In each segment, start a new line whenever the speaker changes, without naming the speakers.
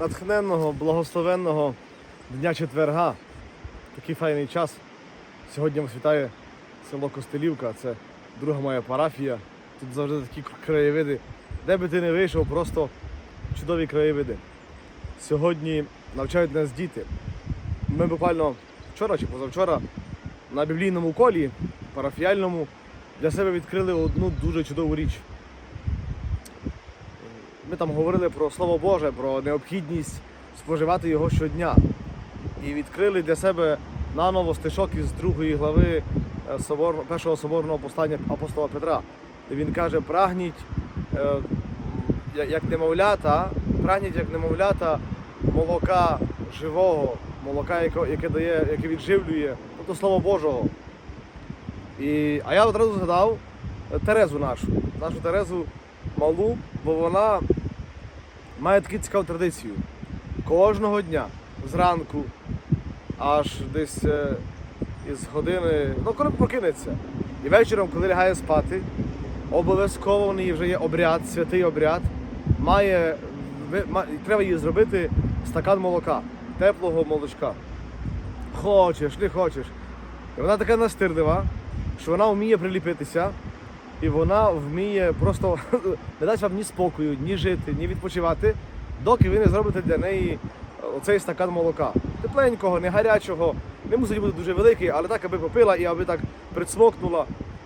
натхненного, благословенного дня четверга. Такий файний час. Сьогодні вас вітає село Костелівка. Це друга моя парафія. Тут завжди такі краєвиди. Де би ти не вийшов, просто чудові краєвиди. Сьогодні навчають нас діти. Ми буквально вчора чи позавчора на біблійному колі парафіяльному для себе відкрили одну дуже чудову річ. Ми там говорили про Слово Боже, про необхідність споживати його щодня. І відкрили для себе наново стишок із другої глави е, соборно, першого соборного послання апостола Петра, де він каже: прагніть, е, як немовлята, прагніть як немовлята молока живого, молока, яке, яке дає, яке відживлює, тобто Слово Божого. І, а я одразу згадав е, Терезу нашу, нашу Терезу малу, бо вона має таку цікаву традицію. Кожного дня зранку, аж десь е, із години, ну коли прокинеться. І вечором, коли лягає спати, обов'язково в неї вже є обряд, святий обряд. Має, треба їй зробити стакан молока, теплого молочка. Хочеш, не хочеш. І вона така настирлива, що вона вміє приліпитися, і вона вміє просто не дати вам ні спокою, ні жити, ні відпочивати, доки ви не зробите для неї оцей стакан молока. Тепленького, не гарячого, не мусить бути дуже великий, але так, аби попила і аби так присмокнула.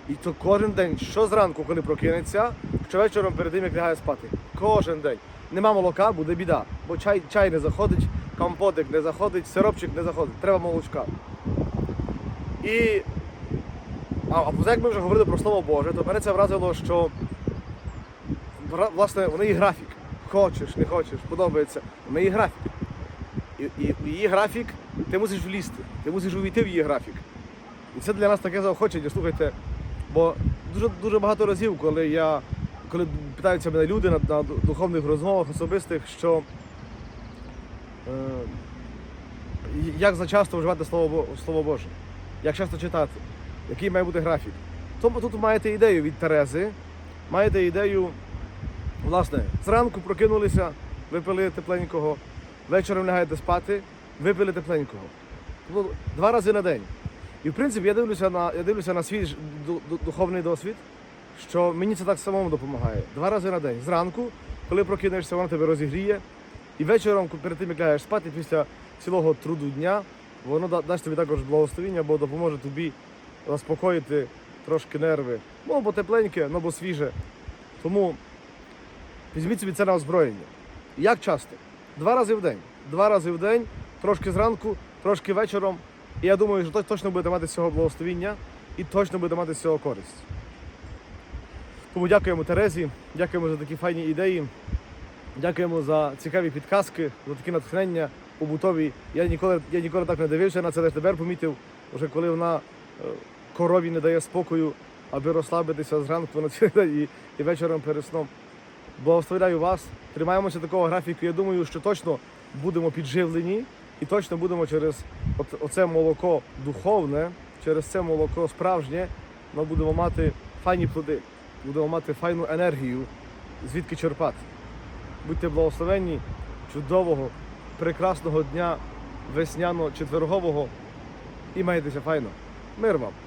І то кожен день, що зранку, коли прокинеться, що вечором перед тим, як лягає спати. Кожен день. Нема молока, буде біда. Бо чай, чай не заходить, компотик не заходить, сиропчик не заходить. Треба молочка. І а, а як ми вже говорили про Слово Боже, то мене це вразило, що власне у неї графік. Хочеш, не хочеш, подобається. У неї графік. І, і в її графік ти мусиш влізти, ти мусиш увійти в її графік. І це для нас таке заохочення, слухайте. Бо дуже дуже багато разів, коли я коли питаються мене люди на, на духовних розмовах особистих, що е, як зачасто вживати слово, слово Боже, як часто читати, який має бути графік. Тому тут маєте ідею від Терези, маєте ідею, власне, зранку прокинулися, випили тепленького, вечором лягаєте спати, випили тепленького. Тобто Два рази на день. І в принципі я дивлюся на, я дивлюся на свій духовний досвід, що мені це так самому допомагає. Два рази на день. Зранку, коли прокинешся, воно тебе розігріє. І вечором, перед тим, як лягаєш спати, після цілого труду дня, воно дасть тобі також благословіння, бо допоможе тобі заспокоїти трошки нерви. Ну, бо тепленьке, ну бо свіже. Тому візьміть собі це на озброєння. Як часто? Два рази в день. Два рази в день, трошки зранку, трошки вечором. І я думаю, що точно будете мати з цього благословіння і точно будете мати з цього користь. Тому дякуємо Терезі, дякуємо за такі файні ідеї, дякуємо за цікаві підказки, за такі натхнення побутові. Я ніколи, я ніколи так не дивився на це, лише тепер помітив, вже коли вона корові не дає спокою, аби розслабитися зранку цілий і, і вечором перед сном. Благословляю вас, тримаємося такого графіку. Я думаю, що точно будемо підживлені і точно будемо через оце молоко духовне, через це молоко справжнє, ми будемо мати файні плоди, будемо мати файну енергію, звідки черпати. Будьте благословенні, чудового, прекрасного дня весняно-четвергового і майтеся файно. Мир вам!